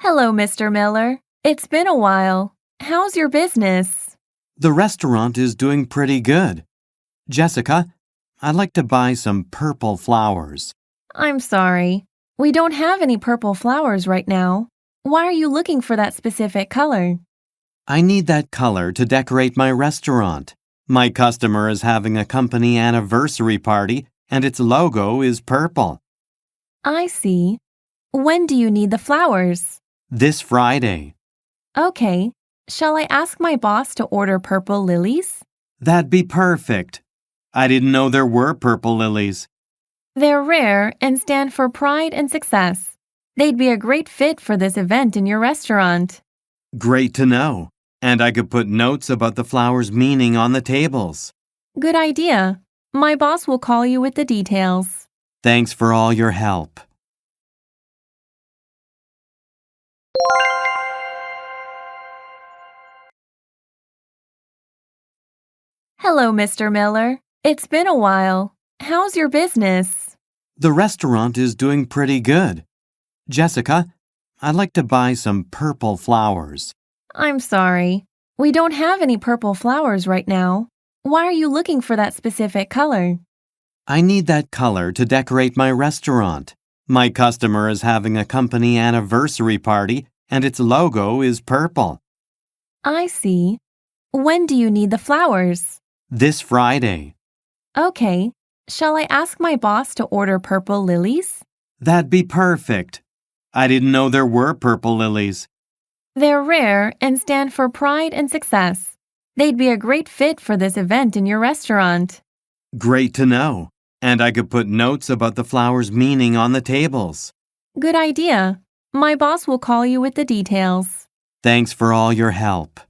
Hello, Mr. Miller. It's been a while. How's your business? The restaurant is doing pretty good. Jessica, I'd like to buy some purple flowers. I'm sorry. We don't have any purple flowers right now. Why are you looking for that specific color? I need that color to decorate my restaurant. My customer is having a company anniversary party and its logo is purple. I see. When do you need the flowers? This Friday. Okay. Shall I ask my boss to order purple lilies? That'd be perfect. I didn't know there were purple lilies. They're rare and stand for pride and success. They'd be a great fit for this event in your restaurant. Great to know. And I could put notes about the flowers' meaning on the tables. Good idea. My boss will call you with the details. Thanks for all your help. Hello, Mr. Miller. It's been a while. How's your business? The restaurant is doing pretty good. Jessica, I'd like to buy some purple flowers. I'm sorry. We don't have any purple flowers right now. Why are you looking for that specific color? I need that color to decorate my restaurant. My customer is having a company anniversary party and its logo is purple. I see. When do you need the flowers? This Friday. Okay. Shall I ask my boss to order purple lilies? That'd be perfect. I didn't know there were purple lilies. They're rare and stand for pride and success. They'd be a great fit for this event in your restaurant. Great to know. And I could put notes about the flowers' meaning on the tables. Good idea. My boss will call you with the details. Thanks for all your help.